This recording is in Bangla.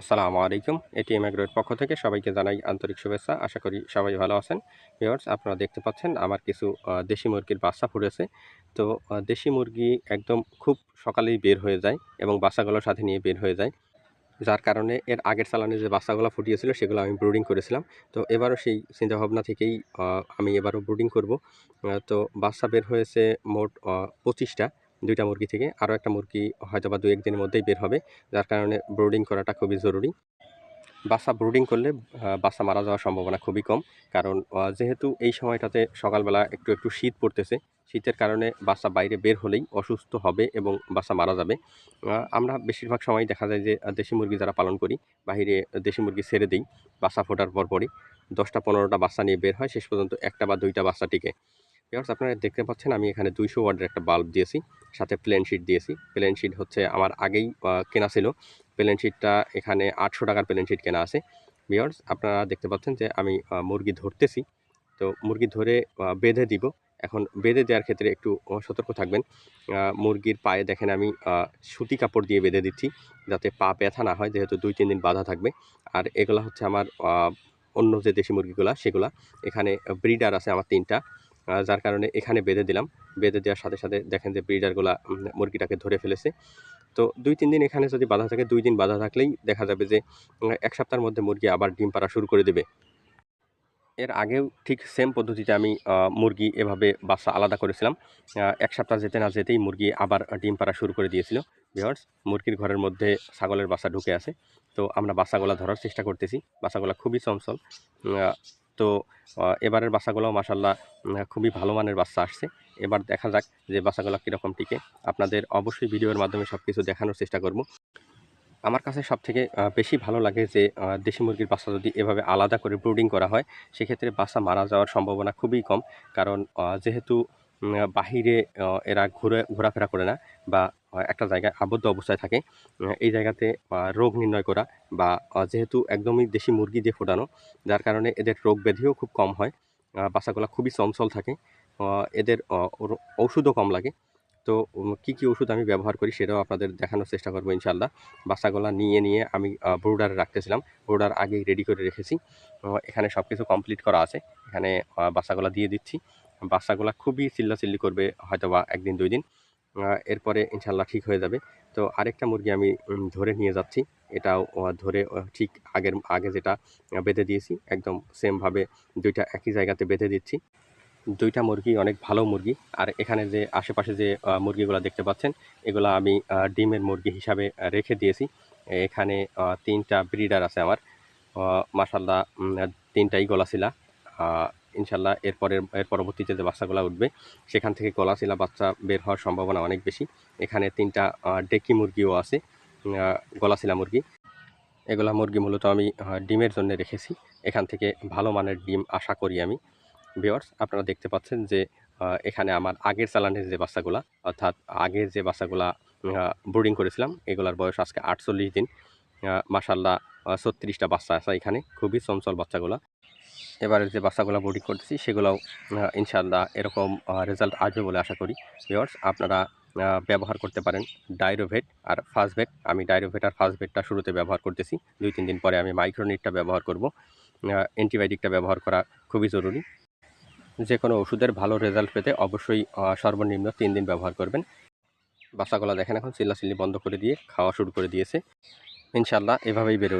আসসালামু আলাইকুম, এটিএম এগ্রোর পক্ষ থেকে সবাইকে জানাই আন্তরিক শুভেচ্ছা। আশা করি সবাই ভালো আছেন। ভিউয়ার্স, আপনারা দেখতে পাচ্ছেন আমার কিছু দেশি মুরগির বাচ্চা ফুটেছে। তো দেশি মুরগি একদম খুব সকালেই বের হয়ে যায় এবং বাচ্চাগুলোর সাথে নিয়ে বের হয়ে যায়। যার কারণে এর আগের চালানে যে বাচ্চাগুলো ফুটিয়েছিল, সেগুলো আমি ব্রুডিং করেছিলাম। তো, এবারও সেই চিন্তাভাবনা থেকেই আমি এবারও ব্রুডিং করব। তো, বাচ্চা বের হয়েছে মোট পঁচিশটা। দুইটা মুরগি থেকে আরও একটা মুরগি হয়তো বা দু একদিনের মধ্যেই বের হবে, যার কারণে ব্রুডিং করাটা খুবই জরুরি। বাচ্চা ব্রুডিং করলে বাচ্চা মারা যাওয়ার সম্ভাবনা খুবই কম, কারণ যেহেতু এই সময়টাতে সকালবেলা একটু একটু শীত পড়তেছে, শীতের কারণে বাচ্চা বাইরে বের হলেই অসুস্থ হবে এবং বাচ্চা মারা যাবে। আমরা বেশিরভাগ সময় দেখা যায় যে দেশি মুরগি যারা পালন করি বাইরে দেশি মুরগি ছেড়ে দিই বাচ্চা ফোটার পর পরই দশটা, পনেরোটা বাচ্চা নিয়ে বের হয়, শেষ পর্যন্ত একটা বা দুইটা বাচ্চা টিকে। ভিউয়ার্স আপনারা দেখতে পাচ্ছেন আমি এখানে দুইশো ওয়ার্ডের একটা বাল্ব দিয়েছি, সাথে প্লেন শিট দিয়েছি। প্লেন শিট হচ্ছে আমার আগেই কেনা ছিল। প্লেন শিটটা এখানে আটশো টাকার প্লেন শিট কেনা আছে। ভিউয়ার্স আপনারা দেখতে পাচ্ছেন যে আমি মুরগি ধরতেছি। তো মুরগি ধরে বেঁধে দিব। এখন বেঁধে দেওয়ার ক্ষেত্রে একটু সতর্ক থাকবেন। মুরগির পায়ে দেখেন আমি সুতি কাপড় দিয়ে বেঁধে দিচ্ছি, যাতে পা ব্যথা না হয়, যেহেতু দুই, তিন দিন বাধা থাকবে। আর এগুলা হচ্ছে আমার অন্য যে দেশি মুরগিগুলা, সেগুলা। এখানে ব্রিডার আছে আমার তিনটা। যার কারণে এখানে বেঁধে দিলাম। বেঁধে দেওয়ার সাথে সাথে দেখেন যে ব্রিডারগুলা মুরগিটাকে ধরে ফেলেছে। তো দুই, তিন দিন এখানে যদি বাধা থাকে, দুই দিন বাধা থাকলেই দেখা যাবে যে এক সপ্তাহের মধ্যে মুরগি আবার ডিম পাড়া শুরু করে দেবে। এর আগেও ঠিক সেম পদ্ধতিতে আমি মুরগি এভাবে বাচ্চা আলাদা করেছিলাম। এক সপ্তাহ যেতে না যেতেই মুরগি আবার ডিম পাড়া শুরু করে দিয়েছিল। ভিওর্স মুরগির ঘরের মধ্যে ছাগলের বাচ্চা ঢুকে আছে। তো আমরা বাচ্চাগুলো ধরার চেষ্টা করতেছি। বাচ্চাগুলো খুবই চঞ্চল। তো এবারের বাচ্চাগুলো মাসাল্লাহ খুবই ভালো মানের বাচ্চা আসছে। এবার দেখা যাক যে বাচ্চাগুলো কীরকম টিকে। আপনাদের অবশ্যই ভিডিওর মাধ্যমে সব কিছু দেখানোর চেষ্টা করব। আমার কাছে সবথেকে বেশি ভালো লাগে যে দেশি মুরগির বাচ্চা যদি এভাবে আলাদা করে ব্রুডিং করা হয়, সেক্ষেত্রে বাচ্চা মারা যাওয়ার সম্ভাবনা খুবই কম। কারণ যেহেতু বাহিরে এরা ঘুরে, ঘোরাফেরা করে না বা একটা জায়গায় আবদ্ধ অবস্থায় থাকে। এই জায়গাতে রোগ নির্ণয় করা বা যেহেতু একদমই দেশি মুরগি দিয়ে ফোটানো, যার কারণে এদের রোগ ব্যাধিও খুব কম হয়। বাচ্চাগুলো খুবই চঞ্চল থাকে। এদের ঔষধও কম লাগে। তো কি কি ওষুধ আমি ব্যবহার করি সেটাও আপনাদের দেখানোর চেষ্টা করব ইনশাল্লাহ বাচ্চাগুলা নিয়ে নিয়ে আমি ব্রুডারে রাখতেছিলাম। ব্রোডার আগেই রেডি করে রেখেছি। এখানে সব কিছু কমপ্লিট করা আছে। এখানে বাচ্চাগুলা দিয়ে দিচ্ছি। বাচ্চাগুলা খুবই চিল্লাচিল্লি করবে হয়তো বা একদিন, দুই দিন। এরপরে ইনশাল্লাহ ঠিক হয়ে যাবে। তো আরেকটা মুরগি আমি ধরে নিয়ে যাচ্ছি। এটাও ধরে ঠিক আগের আগে যেটা বেঁধে দিয়েছি একদম সেমভাবে দুইটা একই জায়গাতে বেঁধে দিচ্ছি। দুইটা মুরগি অনেক ভালো মুরগি। আর এখানে যে আশেপাশে যে মুরগিগুলো দেখতে পাচ্ছেন এগুলো আমি ডিমের মুরগি হিসাবে রেখে দিয়েছি। এখানে তিনটা ব্রিডার আছে আমার। মাসাল্লাহ তিনটাই গলাশিলা। আহ, ইনশাল্লাহ এরপরে, এর পরবর্তীতে যে বাচ্চাগুলো উঠবে, সেখান থেকে গলাশিলা বাচ্চা বের হওয়ার সম্ভাবনা অনেক বেশি। এখানে তিনটা ডেকি মুরগিও আছে গলাশিলা মুরগি। এগুলা মুরগি মূলত আমি ডিমের জন্য রেখেছি। এখান থেকে ভালো মানের ডিম আশা করি আমি। ভিওয়ার্স আপনারা দেখতে পাচ্ছেন যে এখানে আমার আগের চালানের যে বাচ্চাগুলা, অর্থাৎ আগের যে বাচ্চাগুলা ব্রুডিং করেছিলাম, এগুলার বয়স আজকে আটচল্লিশ দিন। মাসাল্লাহ ছত্রিশটা বাচ্চা আছে এখানে, খুবই চঞ্চল বাচ্চাগুলা। এবারে যে বাচ্চাগুলো ব্রুডিং করতেছি সেগুলোও আহ, ইনশাল্লাহ এরকম রেজাল্ট আসবে বলে আশা করি। ভিওয়ার্স আপনারা ব্যবহার করতে পারেন ডাইরোভেট আর ফার্স্ট ভেট আমি ডাইরোভেট আর ফার্স্ট ভেটটা শুরুতে ব্যবহার করতেছি। দুই তিন দিন পরে আমি মাইক্রোনিটটা ব্যবহার করব। অ্যান্টিবায়োটিকটা ব্যবহার করা খুবই জরুরি। যে কোনো ওষুধের ভালো রেজাল্ট পেতে অবশ্যই সর্বনিম্ন তিন দিন ব্যবহার করবেন। বাচ্চাগুলো দেখেন এখন চিল্লাচিল্লি বন্ধ করে দিয়ে খাওয়া শুরু করে দিয়েছে। ইনশাল্লাহ এভাবেই বেড়ে।